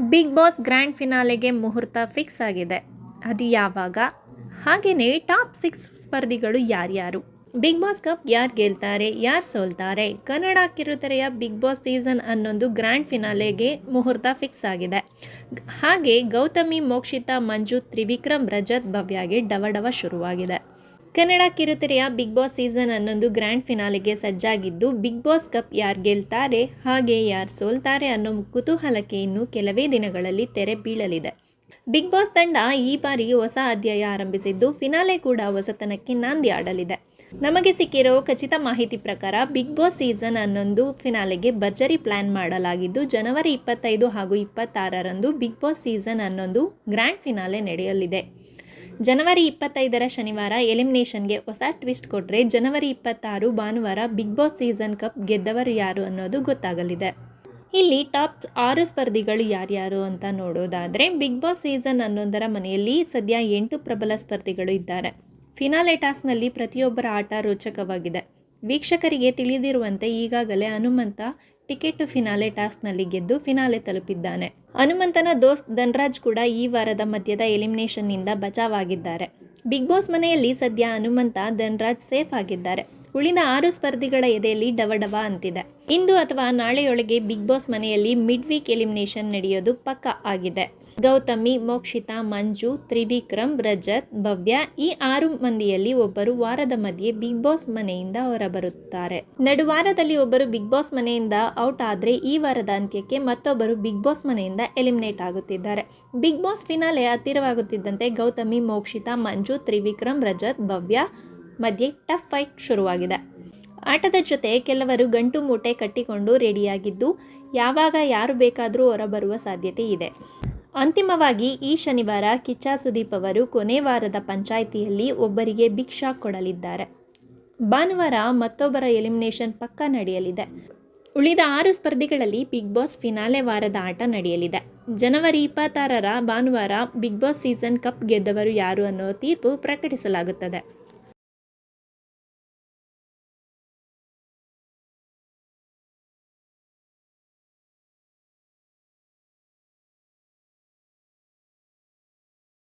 Big boss grand ಫಿನಾಲೆಗೆ ಮುಹೂರ್ತ fix ಆಗಿದೆ. ಅದು ಯಾವಾಗ? ಹಾಗೆಯೇ ಟಾಪ್ ಸಿಕ್ಸ್ ಸ್ಪರ್ಧಿಗಳು ಯಾರ್ಯಾರು? ಬಿಗ್ ಬಾಸ್ ಕಪ್ ಯಾರು ಗೆಲ್ತಾರೆ, ಯಾರು ಸೋಲ್ತಾರೆ? ಕನ್ನಡ ಕಿರುತೆರೆಯ ಬಿಗ್ ಬಾಸ್ ಸೀಸನ್ ಹನ್ನೊಂದು ಗ್ರ್ಯಾಂಡ್ ಫಿನಾಲೆಗೆ ಮುಹೂರ್ತ ಫಿಕ್ಸ್ ಆಗಿದೆ. ಹಾಗೆ ಗೌತಮಿ, ಮೋಕ್ಷಿತಾ, ಮಂಜು, ತ್ರಿವಿಕ್ರಮ್, ರಜತ್ ಭವ್ಯಗೆ ಡವಡವ ಶುರುವಾಗಿದೆ. ಕನ್ನಡ ಕಿರುತೆರೆಯ ಬಿಗ್ ಬಾಸ್ ಸೀಸನ್ ಹನ್ನೊಂದು ಗ್ರ್ಯಾಂಡ್ ಫಿನಾಲೆಗೆ ಸಜ್ಜಾಗಿದ್ದು, ಬಿಗ್ ಬಾಸ್ ಕಪ್ ಯಾರು ಗೆಲ್ತಾರೆ, ಹಾಗೆ ಯಾರು ಸೋಲ್ತಾರೆ ಅನ್ನೋ ಕುತೂಹಲಕ್ಕೆ ಇನ್ನು ಕೆಲವೇ ದಿನಗಳಲ್ಲಿ ತೆರೆ ಬೀಳಲಿದೆ. ಬಿಗ್ ಬಾಸ್ ತಂಡ ಈ ಬಾರಿ ಹೊಸ ಅಧ್ಯಾಯ ಆರಂಭಿಸಿದ್ದು, ಫಿನಾಲೆ ಕೂಡ ಹೊಸತನಕ್ಕೆ ನಾಂದಿ ಆಡಲಿದೆ. ನಮಗೆ ಸಿಕ್ಕಿರೋ ಖಚಿತ ಮಾಹಿತಿ ಪ್ರಕಾರ, ಬಿಗ್ ಬಾಸ್ ಸೀಸನ್ ಹನ್ನೊಂದು ಫಿನಾಲೆಗೆ ಭರ್ಜರಿ ಪ್ಲಾನ್ ಮಾಡಲಾಗಿದ್ದು, ಜನವರಿ ಇಪ್ಪತ್ತೈದು ಹಾಗೂ ಇಪ್ಪತ್ತಾರರಂದು ಬಿಗ್ ಬಾಸ್ ಸೀಸನ್ ಹನ್ನೊಂದು ಗ್ರ್ಯಾಂಡ್ ಫಿನಾಲೆ ನಡೆಯಲಿದೆ. ಜನವರಿ ಇಪ್ಪತ್ತೈದರ ಶನಿವಾರ ಎಲಿಮಿನೇಷನ್ಗೆ ಹೊಸ ಟ್ವಿಸ್ಟ್ ಕೊಟ್ಟರೆ ಜನವರಿ ಇಪ್ಪತ್ತಾರು ಭಾನುವಾರ ಬಿಗ್ ಬಾಸ್ ಸೀಸನ್ ಕಪ್ ಗೆದ್ದವರು ಯಾರು ಅನ್ನೋದು ಗೊತ್ತಾಗಲಿದೆ. ಇಲ್ಲಿ ಟಾಪ್ ಆರು ಸ್ಪರ್ಧಿಗಳು ಯಾರ್ಯಾರು ಅಂತ ನೋಡೋದಾದರೆ ಬಿಗ್ ಬಾಸ್ ಸೀಸನ್ ಹನ್ನೊಂದರ ಮನೆಯಲ್ಲಿ ಸದ್ಯ ಎಂಟು ಪ್ರಬಲ ಸ್ಪರ್ಧಿಗಳು ಇದ್ದಾರೆ. ಫಿನಾಲೆ ಟಾಸ್ನಲ್ಲಿ ಪ್ರತಿಯೊಬ್ಬರ ಆಟ ರೋಚಕವಾಗಿದೆ. ವೀಕ್ಷಕರಿಗೆ ತಿಳಿದಿರುವಂತೆ ಈಗಾಗಲೇ ಹನುಮಂತ ಟಿಕೆಟ್ ಫಿನಾಲೆ ಟಾಸ್ಕ್ನಲ್ಲಿ ಗೆದ್ದು ಫಿನಾಲೆ ತಲುಪಿದ್ದಾನೆ. ಹನುಮಂತನ ದೋಸ್ತ್ ಧನ್ರಾಜ್ ಕೂಡ ಈ ವಾರದ ಮಧ್ಯದ ಎಲಿಮಿನೇಷನ್ನಿಂದ ಬಚಾವಾಗಿದ್ದಾರೆ ಬಿಗ್ ಬಾಸ್ ಮನೆಯಲ್ಲಿ ಸದ್ಯ ಹನುಮಂತ, ಧನ್ರಾಜ್ ಸೇಫ್ ಆಗಿದ್ದಾರೆ. ಉಳಿದ ಆರು ಸ್ಪರ್ಧಿಗಳ ಎದೆಯಲ್ಲಿ ಡವಡವ ಅಂತಿದೆ. ಇಂದು ಅಥವಾ ನಾಳೆಯೊಳಗೆ ಬಿಗ್ ಬಾಸ್ ಮನೆಯಲ್ಲಿ ಮಿಡ್ ವೀಕ್ ಎಲಿಮಿನೇಷನ್ ನಡೆಯೋದು ಪಕ್ಕ ಆಗಿದೆ. ಗೌತಮಿ, ಮೋಕ್ಷಿತಾ, ಮಂಜು, ತ್ರಿವಿಕ್ರಮ್, ರಜತ್, ಭವ್ಯ ಈ ಆರು ಮಂದಿಯಲ್ಲಿ ಒಬ್ಬರು ವಾರದ ಮಧ್ಯೆ ಬಿಗ್ ಬಾಸ್ ಮನೆಯಿಂದ ಹೊರಬರುತ್ತಾರೆ. ನಡುವಾರದಲ್ಲಿ ಒಬ್ಬರು ಬಿಗ್ ಬಾಸ್ ಮನೆಯಿಂದ ಔಟ್ ಆದರೆ ಈ ವಾರದ ಅಂತ್ಯಕ್ಕೆ ಮತ್ತೊಬ್ಬರು ಬಿಗ್ ಬಾಸ್ ಮನೆಯಿಂದ ಎಲಿಮಿನೇಟ್ ಆಗುತ್ತಿದ್ದಾರೆ. ಬಿಗ್ ಬಾಸ್ ಫಿನಾಲೆ ಹತ್ತಿರವಾಗುತ್ತಿದ್ದಂತೆ ಗೌತಮಿ, ಮೋಕ್ಷಿತಾ, ಮಂಜು, ತ್ರಿವಿಕ್ರಮ್, ರಜತ್, ಭವ್ಯ ಮಧ್ಯೆ ಟಫ್ ಫೈಟ್ ಶುರುವಾಗಿದೆ. ಆಟದ ಜೊತೆ ಕೆಲವರು ಗಂಟು ಮೂಟೆ ಕಟ್ಟಿಕೊಂಡು ರೆಡಿಯಾಗಿದ್ದು, ಯಾವಾಗ ಯಾರು ಬೇಕಾದರೂ ಹೊರಬರುವ ಸಾಧ್ಯತೆ ಇದೆ. ಅಂತಿಮವಾಗಿ, ಈ ಶನಿವಾರ ಕಿಚ್ಚ ಸುದೀಪ್ ಅವರು ಕೊನೆ ವಾರದ ಪಂಚಾಯಿತಿಯಲ್ಲಿ ಒಬ್ಬರಿಗೆ ಶಾಕ್ ಕೊಡಲಿದ್ದಾರೆ. ಭಾನುವಾರ ಮತ್ತೊಬ್ಬರ ಎಲಿಮಿನೇಷನ್ ಪಕ್ಕ ನಡೆಯಲಿದೆ. ಉಳಿದ ಆರು ಸ್ಪರ್ಧಿಗಳಲ್ಲಿ ಬಿಗ್ ಬಾಸ್ ಫಿನಾಲೆ ವಾರದ ಆಟ ನಡೆಯಲಿದೆ. ಜನವರಿ ಇಪ್ಪತ್ತಾರರ ಭಾನುವಾರ ಬಿಗ್ ಬಾಸ್ ಸೀಸನ್ ಕಪ್ ಗೆದ್ದವರು ಯಾರು ಅನ್ನೋ ತೀರ್ಪು ಪ್ರಕಟಿಸಲಾಗುತ್ತದೆ.